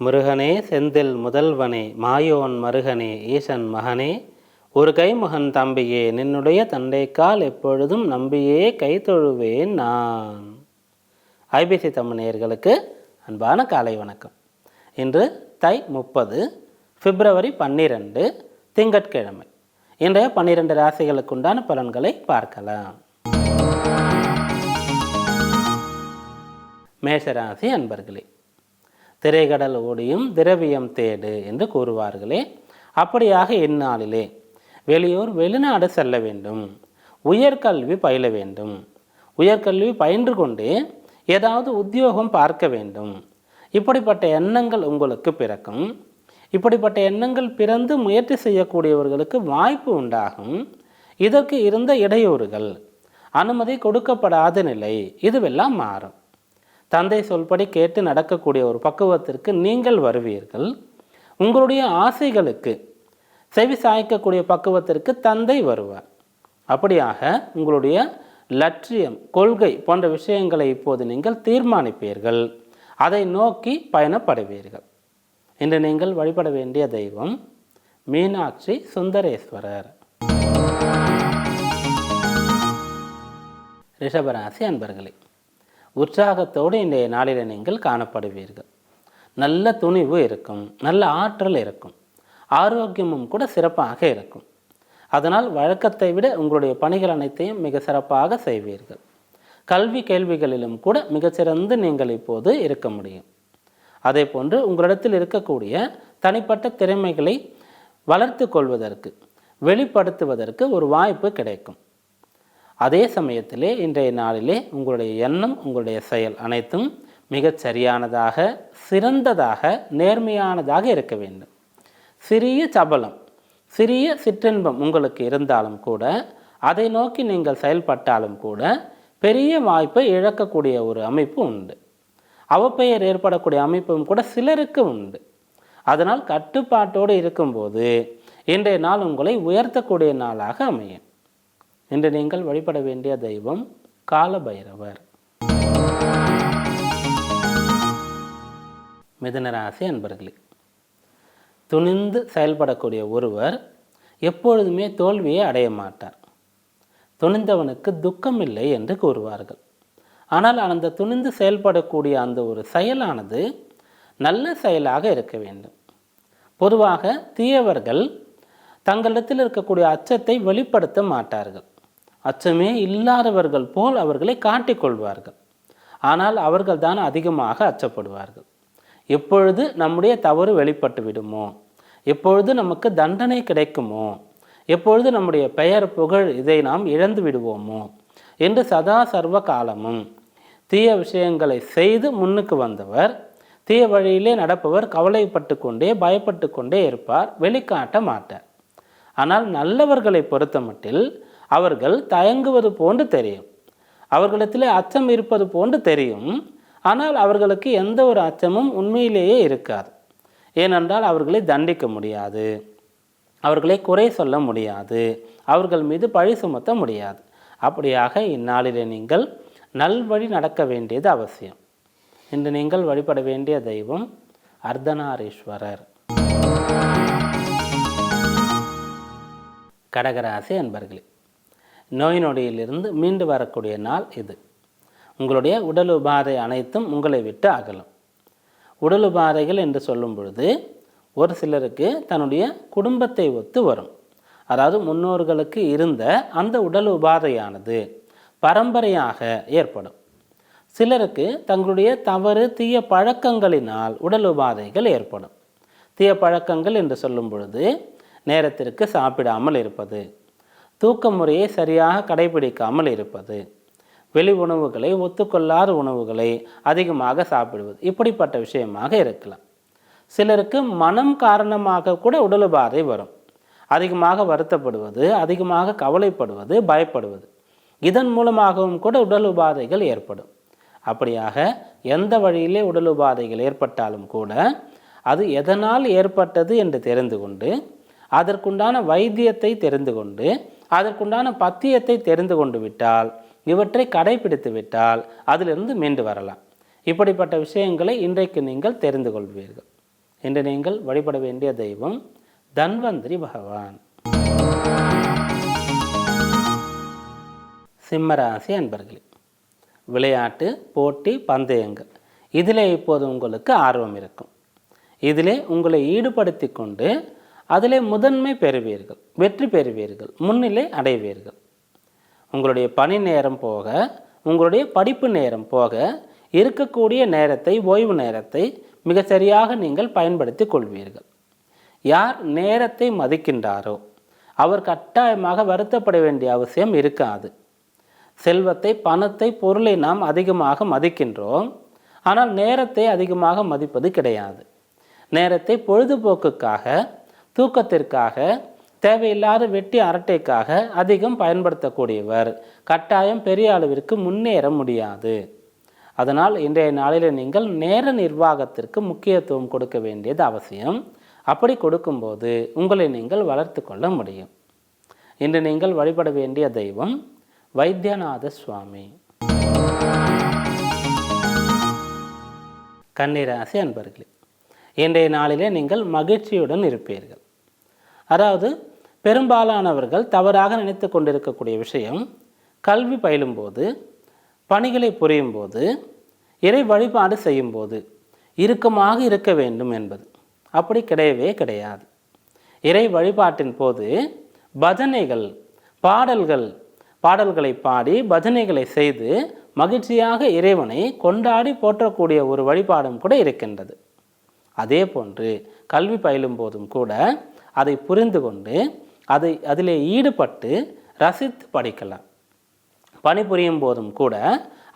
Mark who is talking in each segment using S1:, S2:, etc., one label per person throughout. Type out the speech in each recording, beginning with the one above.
S1: முருகனே செந்தில் முதல்வனே மாயோன் மருகனே ஈசன் மகனே ஒரு கைமுகன் தம்பியே நின்னுடைய தந்தைக்கால் எப்பொழுதும் நம்பியே கை தொழுவேன் நான். ஐபிசி தமிழர்களுக்கு அன்பான காலை வணக்கம். இன்று தை முப்பது பிப்ரவரி பன்னிரெண்டு திங்கட்கிழமை. இன்றைய பன்னிரெண்டு ராசிகளுக்குண்டான பலன்களை பார்க்கலாம். மேஷராசி அன்பர்களே திரைகடல் ஓடியும் திரவியம் தேடு என்று கூறுவார்களே. அப்படியாக இந்நாளிலே வெளியூர் வெளிநாடு செல்ல வேண்டும். உயர்கல்வி பயில வேண்டும். உயர்கல்வி பயின்று கொண்டே ஏதாவது உத்தியோகம் பார்க்க வேண்டும். இப்படிப்பட்ட எண்ணங்கள் உங்களுக்கு பிறக்கும். இப்படிப்பட்ட எண்ணங்கள் பிறந்து முயற்சி செய்யக்கூடியவர்களுக்கு வாய்ப்பு உண்டாகும். இதற்கு இருந்த இடையூறுகள் அனுமதி கொடுக்கப்படாத நிலை இதுவெல்லாம் மாறும். தந்தை சொல்படி கேட்டு நடக்கக்கூடிய ஒரு பக்குவத்திற்கு நீங்கள் வருவீர்கள். உங்களுடைய ஆசைகளுக்கு செவி சாய்க்கக்கூடிய பக்குவத்திற்கு தந்தை வருவார். அப்படியாக உங்களுடைய லட்சியம் கொள்கை போன்ற விஷயங்களை இப்போது நீங்கள் தீர்மானிப்பீர்கள். அதை நோக்கி பயணப்படுவீர்கள். இன்று நீங்கள் வழிபட வேண்டிய தெய்வம் மீனாட்சி சுந்தரேஸ்வரர். ரிஷபராசி அன்பர்களே உற்சாகத்தோடு இன்றைய நாளில் நீங்கள் காணப்படுவீர்கள். நல்ல துணிவு இருக்கும் நல்ல ஆற்றல் இருக்கும் ஆரோக்கியமும் கூட சிறப்பாக இருக்கும். அதனால் வழக்கத்தை விட உங்களுடைய பணிகள் அனைத்தையும் மிக சிறப்பாக செய்வீர்கள். கல்வி கேள்விகளிலும் கூட மிகச்சிறந்து நீங்கள் இப்போது இருக்க முடியும். அதே போன்று உங்களிடத்தில் இருக்கக்கூடிய தனிப்பட்ட திறமைகளை வளர்த்து கொள்வதற்கு வெளிப்படுத்துவதற்கு ஒரு வாய்ப்பு கிடைக்கும். அதே சமயத்திலே இன்றைய நாளிலே உங்களுடைய எண்ணம் உங்களுடைய செயல் அனைத்தும் மிகச் சரியானதாக சிறந்ததாக நேர்மையானதாக இருக்க வேண்டும். சிறிய சபலம் சிறிய சிற்றின்பம் உங்களுக்கு இருந்தாலும் கூட அதை நோக்கி நீங்கள் செயல்பட்டாலும் கூட பெரிய வாய்ப்பை இழக்கக்கூடிய ஒரு அமைப்பு உண்டு. அவப்பெயர் ஏற்படக்கூடிய அமைப்பும் கூட சிலருக்கு உண்டு. அதனால் கட்டுப்பாட்டோடு இருக்கும்போது இன்றைய நாள் உங்களை உயர்த்தக்கூடிய நாளாக அமையும். இன்று நீங்கள் வழிபட வேண்டிய தெய்வம் காலபைரவர். மிதுனராசி அன்பர்களே துணிந்து செயல்படக்கூடிய ஒருவர் எப்பொழுதுமே தோல்வியை அடைய மாட்டார். துணிந்தவனுக்கு துக்கம் இல்லை என்று கூறுவார்கள். ஆனால் அந்த துணிந்து செயல்படக்கூடிய அந்த ஒரு செயலானது நல்ல செயலாக இருக்க வேண்டும். பொதுவாக தீயவர்கள் தங்களிடத்தில் இருக்கக்கூடிய அச்சத்தை வெளிப்படுத்த மாட்டார்கள். அச்சமே இல்லாதவர்கள் போல் அவர்களை காட்டிக்கொள்வார்கள் ஆனால் அவர்கள் தான் அதிகமாக அச்சப்படுவார்கள். எப்பொழுது நம்முடைய தவறு வெளிப்பட்டு விடுமோ? எப்பொழுது நமக்கு தண்டனை கிடைக்குமோ? எப்பொழுது நம்முடைய பெயர் புகழ் இதை நாம் இழந்து விடுவோமோ? என்று சதா சர்வ காலமும் தீய விஷயங்களை செய்து முன்னுக்கு வந்தவர் தீய வழியிலே நடப்பவர் கவலைப்பட்டு கொண்டே பயப்பட்டு கொண்டே இருப்பார் வெளிக்காட்ட மாட்டார். ஆனால் நல்லவர்களை பொறுத்தமட்டில் அவர்கள் தயங்குவது போன்று தெரியும். அவர்களிடத்தில் அச்சம் இருப்பது போன்று தெரியும். ஆனால் அவர்களுக்கு எந்த ஒரு அச்சமும் உண்மையிலேயே இருக்காது. ஏனென்றால் அவர்களை தண்டிக்க முடியாது. அவர்களை குறை சொல்ல முடியாது. அவர்கள் மீது பழி சுமத்த முடியாது. அப்படியாக இந்நாளிலே நீங்கள் நல்வழி நடக்க வேண்டியது அவசியம். இன்று நீங்கள் வழிபட வேண்டிய தெய்வம் அர்த்தநாரீஸ்வரர். கடகராசி அன்பர்களே நோய் நொடியிலிருந்து மீண்டு வரக்கூடிய நாள் இது. உங்களுடைய உடல் உபாதை அனைத்தும் உங்களை விட்டு அகலும். உடல் உபாதைகள் என்று சொல்லும் பொழுது ஒரு சிலருக்கு தன்னுடைய குடும்பத்தை ஒத்து வரும். அதாவது முன்னோர்களுக்கு இருந்த அந்த உடல் உபாதையானது பரம்பரையாக ஏற்படும். சிலருக்கு தங்களுடைய தவறு தீய பழக்கங்களினால் உடல் உபாதைகள் ஏற்படும். தீய பழக்கங்கள் என்று சொல்லும் பொழுது நேரத்திற்கு சாப்பிடாமல் இருப்பது தூக்க முறையை சரியாக கடைபிடிக்காமல் இருப்பது. வெளி உணவுகளை ஒத்துக்கொள்ளாத உணவுகளை அதிகமாக சாப்பிடுவது இப்படிப்பட்ட விஷயமாக இருக்கலாம். சிலருக்கு மனம் காரணமாக கூட உடல் உபாதை வரும். அதிகமாக வருத்தப்படுவது அதிகமாக கவலைப்படுவது பயப்படுவது. இதன் மூலமாகவும் கூட உடல் உபாதைகள் ஏற்படும். அப்படியாக எந்த வழியிலே உடல் உபாதைகள் ஏற்பட்டாலும் கூட அது எதனால் ஏற்பட்டது என்று தெரிந்து கொண்டு அதற்குண்டான வைத்தியத்தை தெரிந்து கொண்டு அதற்குண்டான பத்தியத்தை தெரிந்து கொண்டு விட்டால் இவற்றை கடைபிடித்து விட்டால் அதிலிருந்து மீண்டு வரலாம். இப்படிப்பட்ட விஷயங்களை இன்றைக்கு நீங்கள் தெரிந்து கொள்வீர்கள். இன்று நீங்கள் வழிபட வேண்டிய தெய்வம் தன்வந்திரி பகவான். சிம்மராசி அன்பர்களே விளையாட்டு போட்டி பந்தயங்கள். இதிலே இப்போது உங்களுக்கு ஆர்வம் இருக்கும். இதிலே உங்களை ஈடுபடுத்தி கொண்டு அதிலே முதன்மை பெறுவீர்கள் வெற்றி பெறுவீர்கள் முன்னிலை அடைவீர்கள். உங்களுடைய பணி நேரம் போக உங்களுடைய படிப்பு நேரம் போக இருக்கக்கூடிய நேரத்தை ஓய்வு நேரத்தை மிக சரியாக நீங்கள் பயன்படுத்தி கொள்வீர்கள். யார் நேரத்தை மதிக்கின்றாரோ அவர் கட்டாயமாக வருத்தப்பட வேண்டிய அவசியம் இருக்காது. செல்வத்தை பணத்தை பொருளை நாம் அதிகமாக மதிக்கின்றோம் ஆனால் நேரத்தை அதிகமாக மதிப்பது கிடையாது. நேரத்தை பொழுதுபோக்குக்காக தூக்கத்திற்காக தேவையில்லாத வெட்டி அரட்டைக்காக அதிகம் பயன்படுத்தக்கூடியவர். கட்டாயம் பெரிய அளவிற்கு முன்னேற முடியாது. அதனால் இன்றைய நாளில் நீங்கள் நேர நிர்வாகத்திற்கு முக்கியத்துவம் கொடுக்க வேண்டியது அவசியம். அப்படி கொடுக்கும்போது உங்களை நீங்கள் வளர்த்து கொள்ள முடியும். இன்று நீங்கள் வழிபட வேண்டிய தெய்வம் வைத்தியநாத சுவாமி. கன்னிராசி அன்பர்களே இன்றைய நாளிலே நீங்கள் மகிழ்ச்சியுடன் இருப்பீர்கள். அதாவது பெரும்பாலானவர்கள் தவறாக நினைத்து கொண்டிருக்கக்கூடிய விஷயம் கல்வி பயிலும்போது பணிகளை புரியும் போது இறை வழிபாடு செய்யும்போது இறுக்கமாக இருக்க வேண்டும் என்பது. அப்படி கிடையவே கிடையாது. இறை வழிபாட்டின் போது பஜனைகள் பாடல்கள் பாடல்களை பாடி பஜனைகளை செய்து மகிழ்ச்சியாக இறைவனை கொண்டாடி போற்றக்கூடிய ஒரு வழிபாடும் கூட இருக்கின்றது. அதே போன்று கல்வி பயிலும் போதும் கூட அதை புரிந்து கொண்டு அதை அதிலே ஈடுபட்டு ரசித்து படிக்கலாம். பணிபுரியும் போதும் கூட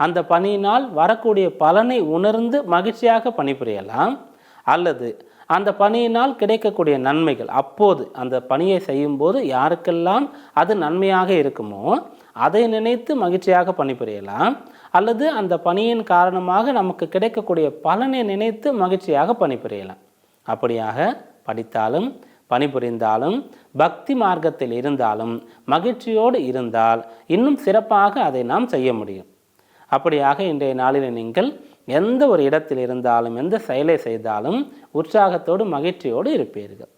S1: அந்த பணியினால் வரக்கூடிய பலனை உணர்ந்து மகிழ்ச்சியாக பணிபுரியலாம். அல்லது அந்த பணியினால் கிடைக்கக்கூடிய நன்மைகள் அப்போது அந்த பணியை செய்யும்போது யாருக்கெல்லாம் அது நன்மையாக இருக்குமோ அதை நினைத்து மகிழ்ச்சியாக பணிபுரியலாம். அல்லது அந்த பணியின் காரணமாக நமக்கு கிடைக்கக்கூடிய பலனை நினைத்து மகிழ்ச்சியாக பணிபுரியலாம். அப்படியாக படித்தாலும் பணிபுரிந்தாலும் பக்தி மார்க்கத்தில் இருந்தாலும் மகிழ்ச்சியோடு இருந்தால் இன்னும் சிறப்பாக அதை நாம் செய்ய முடியும். அப்படியாக இன்றைய நாளில் நீங்கள் எந்த ஒரு இடத்தில் இருந்தாலும் எந்த செயலை செய்தாலும் உற்சாகத்தோடு மகிழ்ச்சியோடு இருப்பீர்கள்.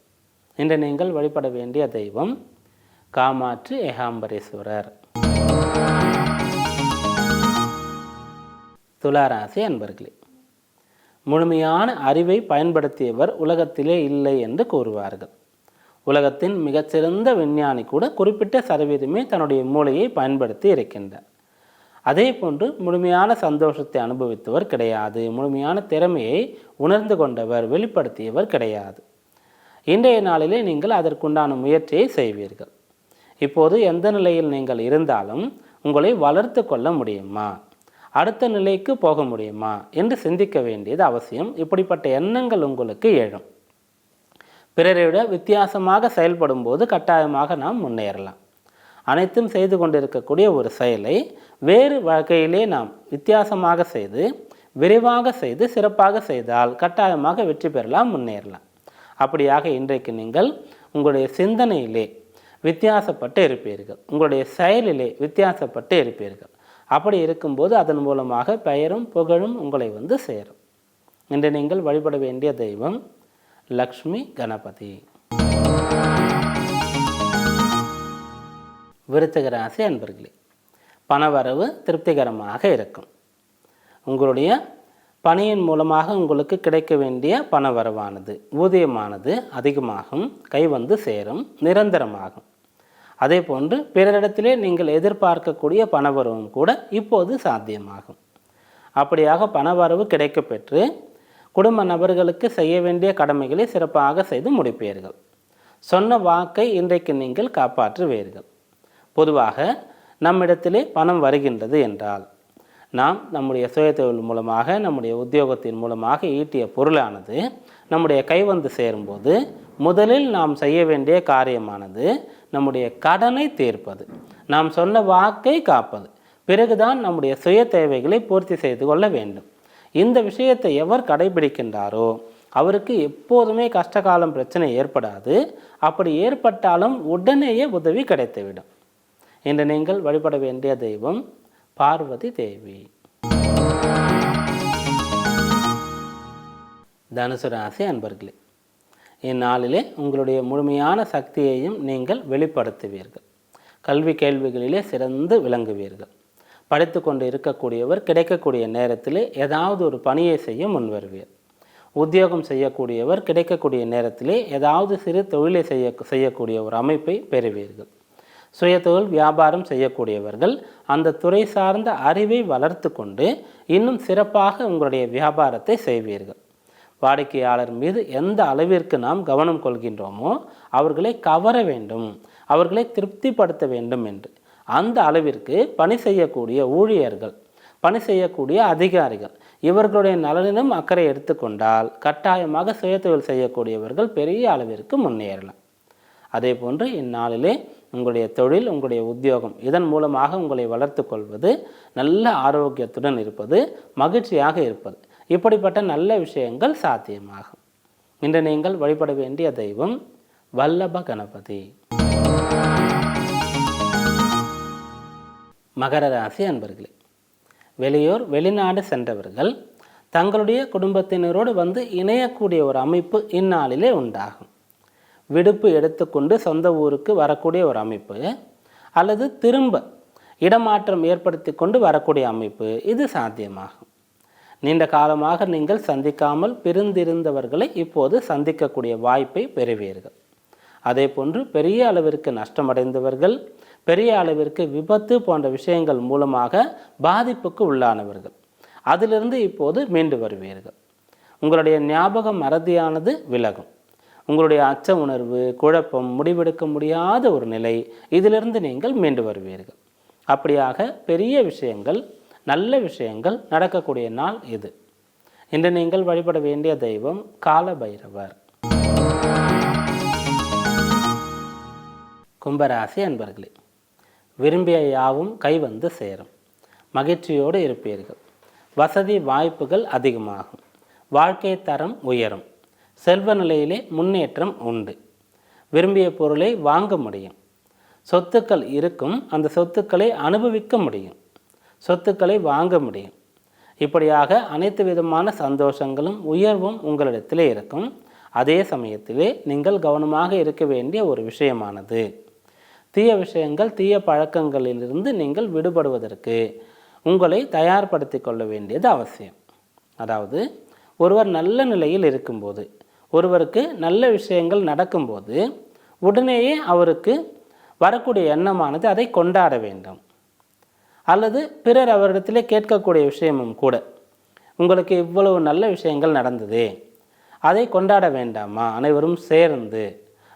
S1: இன்று நீங்கள் வழிபட வேண்டிய தெய்வம் காமாற்று ஏகாம்பரேஸ்வரர். துளாராசி அன்பர்களே முழுமையான அறிவை பயன்படுத்தியவர் உலகத்திலே இல்லை என்று கூறுவார்கள். உலகத்தின் மிகச்சிறந்த விஞ்ஞானி கூட குறிப்பிட்ட சதவீதமே தன்னுடைய மூளையை பயன்படுத்தி இருக்கின்றார். அதே போன்று முழுமையான சந்தோஷத்தை அனுபவித்தவர் கிடையாது. முழுமையான திறமையை உணர்ந்து கொண்டவர் வெளிப்படுத்தியவர் கிடையாது. இன்றைய நாளிலே நீங்கள் அதற்குண்டான முயற்சியை செய்வீர்கள். இப்போது எந்த நிலையில் நீங்கள் இருந்தாலும் உங்களை வளர்த்து கொள்ள முடியுமா? அடுத்த நிலைக்கு போக முடியுமா என்று சிந்திக்க வேண்டியது அவசியம். இப்படிப்பட்ட எண்ணங்கள் உங்களுக்கு எழும். பிறரை விட வித்தியாசமாக செயல்படும் போது கட்டாயமாக நாம் முன்னேறலாம். அனைத்தும் செய்து கொண்டிருக்கக்கூடிய ஒரு செயலை வேறு வகையிலே நாம் வித்தியாசமாக செய்து விரைவாக செய்து சிறப்பாக செய்தால் கட்டாயமாக வெற்றி பெறலாம் முன்னேறலாம். அப்படியாக இன்றைக்கு நீங்கள் உங்களுடைய சிந்தனையிலே வித்தியாசப்பட்டு இருப்பீர்கள். உங்களுடைய செயலிலே வித்தியாசப்பட்டு இருப்பீர்கள். அப்படி இருக்கும்போது அதன் மூலமாக பெயரும் புகழும் உங்களை வந்து சேரும். இன்று நீங்கள் வழிபட வேண்டிய தெய்வம் லக்ஷ்மி கணபதி. விருச்சிக ராசி அன்பர்களே பணவரவு திருப்திகரமாக இருக்கும். உங்களுடைய பணியின் மூலமாக உங்களுக்கு கிடைக்க வேண்டிய பணவரவானது ஊதியமானது அதிகமாகும் கை வந்து சேரும் நிரந்தரமாகும். அதே போன்று பிறரிடத்திலே நீங்கள் எதிர்பார்க்கக்கூடிய பணவரவும் கூட இப்போது சாத்தியமாகும். அப்படியாக பணவரவு கிடைக்கப்பெற்று குடும்ப நபர்களுக்கு செய்ய வேண்டிய கடமைகளை சிறப்பாக செய்து முடிப்பீர்கள். சொன்ன வாக்கை இன்றைக்கு நீங்கள் காப்பாற்றுவீர்கள். பொதுவாக நம்மிடத்திலே பணம் வருகின்றது என்றால் நாம் நம்முடைய சுயதொழில் மூலமாக நம்முடைய உத்தியோகத்தின் மூலமாக ஈட்டிய பொருளானது நம்முடைய கை வந்து சேரும்போது முதலில் நாம் செய்ய வேண்டிய காரியமானது நம்முடைய கடனை தீர்ப்பது. நாம் சொன்ன வாக்கை காப்பது. பிறகுதான் நம்முடைய சுய தேவைகளை பூர்த்தி செய்து கொள்ள வேண்டும். இந்த விஷயத்தை எவர் கடைபிடிக்கின்றாரோ அவருக்கு எப்போதுமே கஷ்டகாலம் பிரச்சனை ஏற்படாது. அப்படி ஏற்பட்டாலும் உடனேயே உதவி கிடைத்துவிடும். இன்று நீங்கள் வழிபட வேண்டிய தெய்வம் பார்வதி தேவி. தனுசு ராசி அன்பர்களே இந்நாளிலே உங்களுடைய முழுமையான சக்தியையும் நீங்கள் வெளிப்படுத்துவீர்கள். கல்வி கேள்விகளிலே சிறந்து விளங்குவீர்கள். படித்து கொண்டு இருக்கக்கூடியவர் கிடைக்கக்கூடிய நேரத்திலே ஏதாவது ஒரு பணியை செய்ய முன்வருவீர். உத்தியோகம் செய்யக்கூடியவர் கிடைக்கக்கூடிய நேரத்திலே ஏதாவது சிறு தொழிலை செய்ய செய்யக்கூடிய ஒரு அமைப்பை பெறுவீர்கள். சுயதொழில் வியாபாரம் செய்யக்கூடியவர்கள் அந்த துறை சார்ந்த அறிவை வளர்த்து கொண்டு இன்னும் சிறப்பாக உங்களுடைய வியாபாரத்தை செய்வீர்கள். வாடிக்கையாளர் மீது எந்த அளவிற்கு நாம் கவனம் கொள்கின்றோமோ அவர்களை கவர வேண்டும் அவர்களை திருப்திப்படுத்த வேண்டும் என்று. அந்த அளவிற்கு பணி செய்யக்கூடிய ஊழியர்கள் பணி செய்யக்கூடிய அதிகாரிகள் இவர்களுடைய நலனிலும் அக்கறை எடுத்துக்கொண்டால் கட்டாயமாக சுயத்தொழில் செய்யக்கூடியவர்கள் பெரிய அளவிற்கு முன்னேறலாம். அதே போன்று இந்நாளிலே உங்களுடைய தொழில் உங்களுடைய உத்தியோகம் இதன் மூலமாக உங்களை வளர்த்து கொள்வது நல்ல ஆரோக்கியத்துடன் இருப்பது மகிழ்ச்சியாக இருப்பது. இப்படிப்பட்ட நல்ல விஷயங்கள் சாத்தியமாகும். இன்று நீங்கள் வழிபட வேண்டிய தெய்வம் வல்லப கணபதி. மகர ராசி அன்பர்களே வெளியூர் வெளிநாடு சென்றவர்கள் தங்களுடைய குடும்பத்தினரோடு வந்து இணையக்கூடிய ஒரு அமைப்பு இந்நாளிலே உண்டாகும். விடுப்பு எடுத்துக்கொண்டு சொந்த ஊருக்கு வரக்கூடிய ஒரு அமைப்பு அல்லது திரும்ப இடமாற்றம் ஏற்படுத்தி கொண்டு வரக்கூடிய அமைப்பு இது சாத்தியமாகும். நீண்ட காலமாக நீங்கள் சந்திக்காமல் பிரிந்திருந்தவர்களை இப்போது சந்திக்கக்கூடிய வாய்ப்பை பெறுவீர்கள். அதே போன்று பெரிய அளவிற்கு நஷ்டமடைந்தவர்கள் பெரிய அளவிற்கு விபத்து போன்ற விஷயங்கள் மூலமாக பாதிப்புக்கு உள்ளானவர்கள் அதிலிருந்து இப்போது மீண்டு வருவீர்கள். உங்களுடைய ஞாபக மறதியானது விலகும். உங்களுடைய அச்ச உணர்வு குழப்பம் முடிவெடுக்க முடியாத ஒரு நிலை இதிலிருந்து நீங்கள் மீண்டு வருவீர்கள். அப்படியாக பெரிய விஷயங்கள் நல்ல விஷயங்கள் நடக்கக்கூடிய நாள் இது. இன்று நீங்கள் வழிபட வேண்டிய தெய்வம் கால பைரவர் கும்பராசி அன்பர்களே விரும்பிய யாவும் கை வந்து சேரும். மகிழ்ச்சியோடு இருப்பீர்கள். வசதி வாய்ப்புகள் அதிகமாகும். வாழ்க்கை தரம் உயரும். செல்வ நிலையிலே முன்னேற்றம் உண்டு. விரும்பிய பொருளை வாங்க முடியும். சொத்துக்கள் இருக்கும். அந்த சொத்துக்களை அனுபவிக்க முடியும். சொத்துக்களை வாங்க முடியும். இப்படியாக அனைத்து விதமான சந்தோஷங்களும் உயர்வும் உங்களிடத்திலே இருக்கும். அதே சமயத்திலே நீங்கள் கவனமாக இருக்க வேண்டிய ஒரு விஷயமானது. தீய விஷயங்கள் தீய பழக்கங்களிலிருந்து நீங்கள் விடுபடுவதற்கு உங்களை தயார்படுத்தி கொள்ள வேண்டியது அவசியம். அதாவது ஒருவர் நல்ல நிலையில் இருக்கும்போது ஒருவருக்கு நல்ல விஷயங்கள் நடக்கும்போது உடனேயே அவருக்கு வரக்கூடிய எண்ணமானது அதை கொண்டாட வேண்டும். அல்லது பிறர் அவரிடத்திலே கேட்கக்கூடிய விஷயமும் கூட. உங்களுக்கு இவ்வளவு நல்ல விஷயங்கள் நடந்ததே. அதை கொண்டாட வேண்டாமா? அனைவரும் சேர்ந்து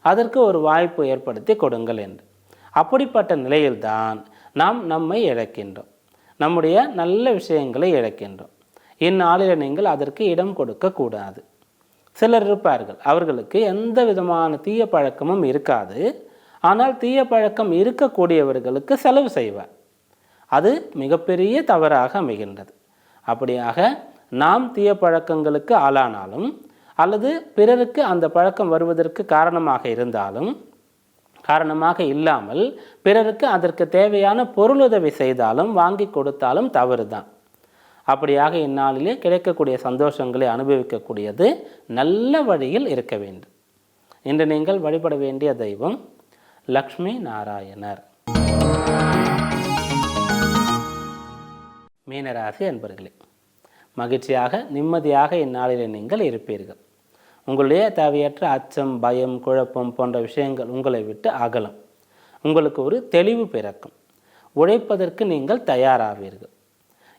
S1: அதற்கு ஒரு வாய்ப்பு ஏற்படுத்தி கொடுங்கள் என்று. அப்படிப்பட்ட நிலையில்தான் நாம் நம்மை இழக்கின்றோம். நம்முடைய நல்ல விஷயங்களை இழக்கின்றோம். இந்நாளில் நீங்கள் அதற்கு இடம் கொடுக்கக்கூடாது சிலர் இருப்பார்கள். அவர்களுக்கு எந்த விதமான தீய பழக்கமும் இருக்காது. ஆனால் தீய பழக்கம் இருக்கக்கூடியவர்களுக்கு செலவு செய்வார். அது மிகப்பெரிய தவறாக அமைகின்றது. அப்படியாக நாம் தீய பழக்கங்களுக்கு ஆளானாலும் அல்லது பிறருக்கு அந்த பழக்கம் வருவதற்கு காரணமாக இருந்தாலும் காரணமாக இல்லாமல் பிறருக்கு அதற்கு தேவையான பொருளுதவி செய்தாலும் வாங்கி கொடுத்தாலும் தவறு தான் அப்படியாக இந்நாளிலே கிடைக்கக்கூடிய சந்தோஷங்களை அனுபவிக்கக்கூடியது நல்ல வழியில் இருக்க வேண்டும். இன்று நீங்கள் வழிபட வேண்டிய தெய்வம் லக்ஷ்மி நாராயணர். மீனராசி அன்பர்களே மகிழ்ச்சியாக நிம்மதியாக இந்நாளிலே நீங்கள் இருப்பீர்கள். உங்களுடைய தேவையற்ற அச்சம் பயம் குழப்பம் போன்ற விஷயங்கள் உங்களை விட்டு அகலும். உங்களுக்கு ஒரு தெளிவு பிறக்கும். உழைப்பதற்கு நீங்கள் தயாராவீர்கள்.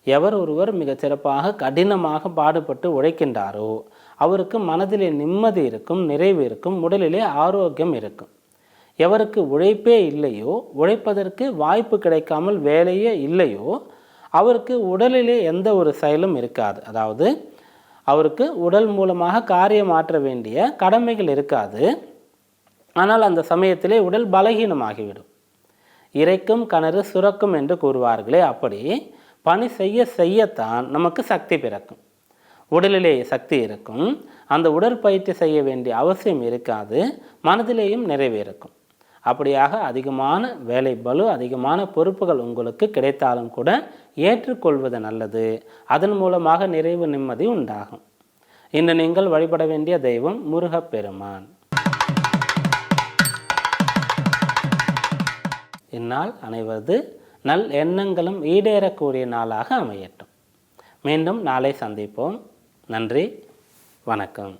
S1: எவர் ஒருவர் மிகச் சிறப்பாக கடினமாக பாடுபட்டு உழைக்கின்றாரோ அவருக்கு மனதிலே நிம்மதி இருக்கும் நிறைவு இருக்கும் உடலிலே ஆரோக்கியம் இருக்கும். எவருக்கு உழைப்பே இல்லையோ உழைப்பதற்கு வாய்ப்பு கிடைக்காமல் வேலையே இல்லையோ அவருக்கு உடலிலே எந்த ஒரு செயலும் இருக்காது. அதாவது அவருக்கு உடல் மூலமாக காரியம் மாற்ற வேண்டிய கடமைகள் இருக்காது. ஆனால் அந்த சமயத்திலே உடல் பலகீனமாகிவிடும். இறைக்கும் கிணறு சுரக்கும் என்று கூறுவார்களே அப்படி பணி செய்ய செய்யத்தான் நமக்கு சக்தி பிறக்கும். உடலிலே சக்தி இருக்கும். அந்த உடற்பயிற்சி செய்ய வேண்டிய அவசியம் இருக்காது. மனதிலேயும் நிறைவேறுக்கும் அப்படியாக அதிகமான வேலை பலு அதிகமான பொறுப்புகள் உங்களுக்கு கிடைத்தாலும் கூட ஏற்றுக்கொள்வது நல்லது. அதன் மூலமாக நிறைவு நிம்மதி உண்டாகும். இன்று நீங்கள் வழிபட வேண்டிய தெய்வம் முருகப்பெருமான். இந்நாள் அனைவரது நல் எண்ணங்களும் ஈடேறக்கூடிய நாளாக அமையட்டும். மீண்டும் நாளை சந்திப்போம். நன்றி. வணக்கம்.